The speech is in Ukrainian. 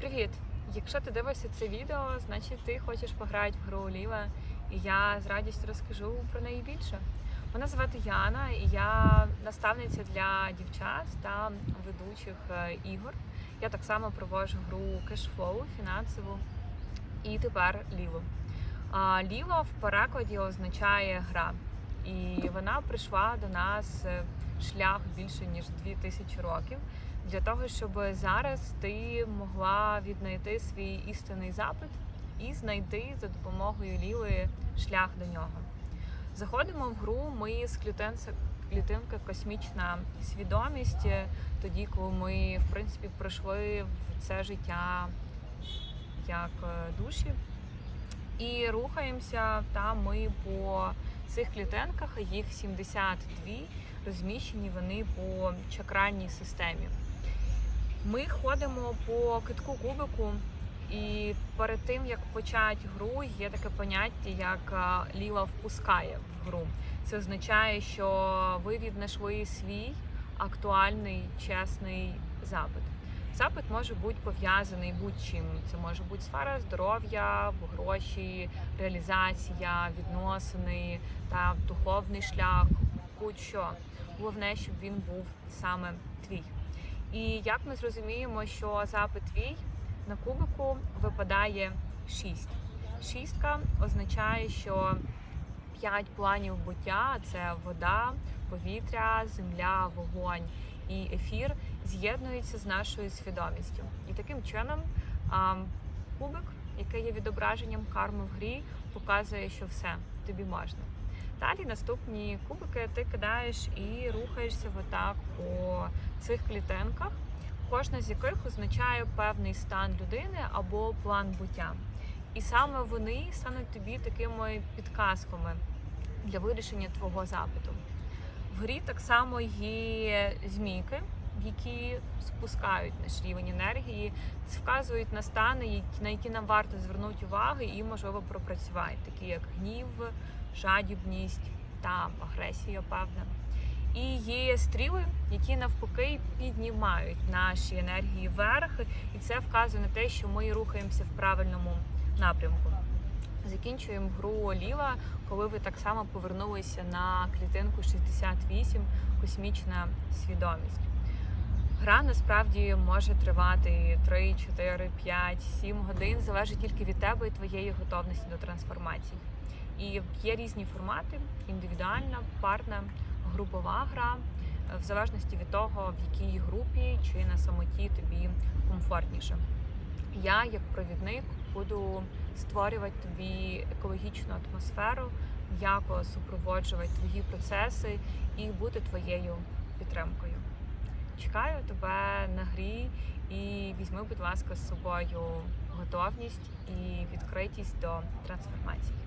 Привіт! Якщо ти дивишся це відео, значить ти хочеш пограти в гру Ліва, і я з радістю розкажу про неї більше. Мене звати Яна, і я наставниця для дівчат та ведучих е, ігор. Я так само проводжу гру кешфлоу, фінансову і тепер ліву. Ліва в перекладі означає гра, і вона прийшла до нас е, шлях більше ніж 2000 років для того, щоб зараз ти могла віднайти свій істинний запит і знайти за допомогою лівої шлях до нього. Заходимо в гру ми з клітинця, клітинка космічна свідомість, тоді, коли ми в принципі пройшли в це життя як е, душі. І рухаємося там ми по цих клітинках, їх 72, розміщені вони по чакральній системі. Ми ходимо по китку кубику, і перед тим як почати гру, є таке поняття, як а, ліла впускає в гру. Це означає, що ви віднайшли свій актуальний чесний запит. Запит може бути пов'язаний будь-чим. Це може бути сфера здоров'я, гроші, реалізація, відносини та духовний шлях, будь-що. Головне, щоб він був саме твій. І як ми зрозуміємо, що запит твій на кубику випадає 6. Шістка означає, що п'ять планів буття це вода, повітря, земля, вогонь і ефір з'єднуються з нашою свідомістю. І таким чином кубик, який є відображенням карми в грі, показує, що все тобі можна. Далі наступні кубики ти кидаєш і рухаєшся в отак по цих клітинках, кожна з яких означає певний стан людини або план буття. І саме вони стануть тобі такими підказками для вирішення твого запиту. В грі так само є змійки, які спускають наш рівень енергії, вказують на стани, на які нам варто звернути увагу і, можливо, пропрацювати, такі як гнів, жадібність та агресія, певна. І є стріли, які навпаки піднімають наші енергії вверх, і це вказує на те, що ми рухаємося в правильному напрямку. Закінчуємо гру ліва, коли ви так само повернулися на клітинку 68 космічна свідомість. Гра насправді може тривати 3, 4, 5, 7 годин, залежить тільки від тебе і твоєї готовності до трансформації. І є різні формати: індивідуальна, парна, групова гра, в залежності від того, в якій групі чи на самоті тобі комфортніше. Я, як провідник, буду створювати тобі екологічну атмосферу, м'яко супроводжувати твої процеси і бути твоєю підтримкою. Чекаю тебе на грі і візьми, будь ласка, з собою готовність і відкритість до трансформації.